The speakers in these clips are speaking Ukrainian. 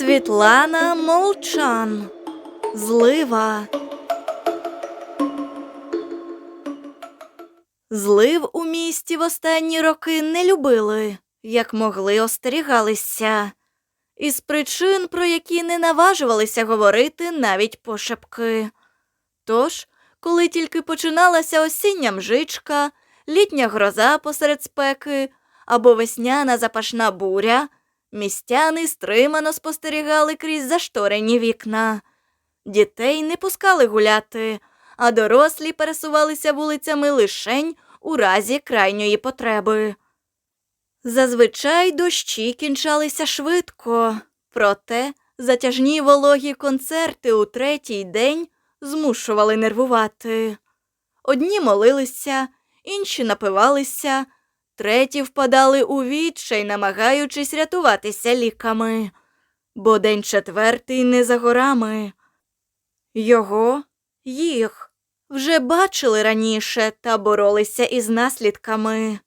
Світлана Молчан. Злива. Злив у місті в останні роки не любили, як могли остерігалися. Із причин, про які не наважувалися говорити навіть пошепки. Тож, коли тільки починалася осіння мжичка, літня гроза посеред спеки або весняна запашна буря, містяни стримано спостерігали крізь зашторені вікна. Дітей не пускали гуляти, а дорослі пересувалися вулицями лишень у разі крайньої потреби. Зазвичай дощі кінчалися швидко, проте затяжні вологі концерти у третій день змушували нервувати. Одні молилися, інші напивалися, треті впадали у відчай, намагаючись рятуватися ліками, бо день четвертий не за горами. Його, їх, вже бачили раніше та боролися із наслідками.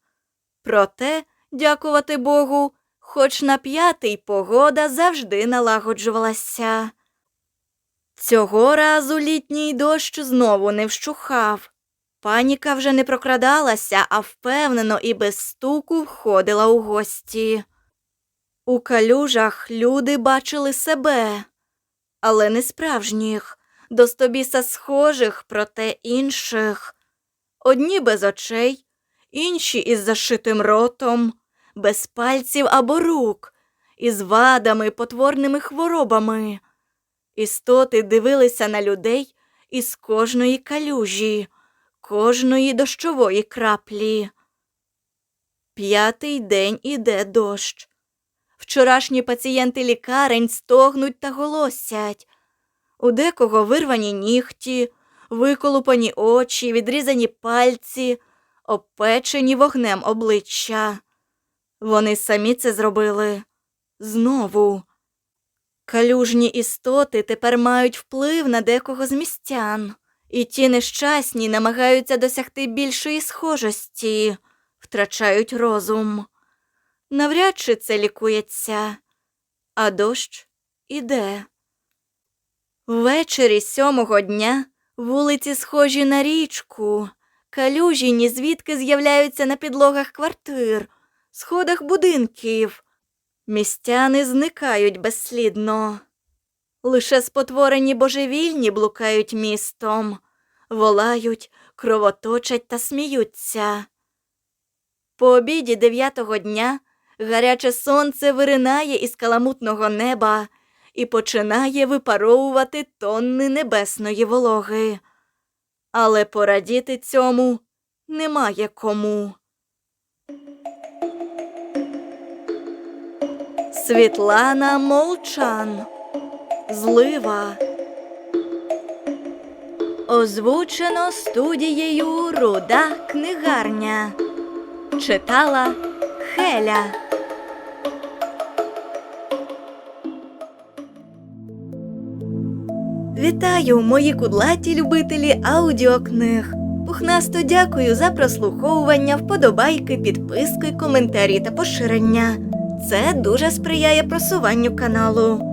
Проте, дякувати Богу, хоч на п'ятий погода завжди налагоджувалася. Цього разу літній дощ знову не вщухав. Паніка вже не прокрадалася, а впевнено і без стуку входила у гості. У калюжах люди бачили себе, але не справжніх, до стобіса схожих, проте інших. Одні без очей, інші із зашитим ротом, без пальців або рук, із вадами, потворними хворобами. Істоти дивилися на людей із кожної калюжі, кожної дощової краплі. П'ятий день іде дощ. Вчорашні пацієнти лікарень стогнуть та голосять. У декого вирвані нігті, виколупані очі, відрізані пальці, обпечені вогнем обличчя. Вони самі це зробили знову. Калюжні істоти тепер мають вплив на декого з містян, і ті нещасні намагаються досягти більшої схожості, втрачають розум. Навряд чи це лікується, а дощ іде. Ввечері сьомого дня вулиці схожі на річку, калюжі ні звідки з'являються на підлогах квартир, сходах будинків. Містяни зникають безслідно. Лише спотворені божевільні блукають містом, волають, кровоточать та сміються. По обіді дев'ятого дня гаряче сонце виринає із каламутного неба і починає випаровувати тонни небесної вологи. Але порадіти цьому немає кому. Світлана Молчан. Злива. Озвучено студією Руда книгарня. Читала Хеля. Вітаю, мої кудлаті любителі аудіокниг. Пухнасто дякую за прослуховування, вподобайки, підписки, коментарі та поширення. Це дуже сприяє просуванню каналу.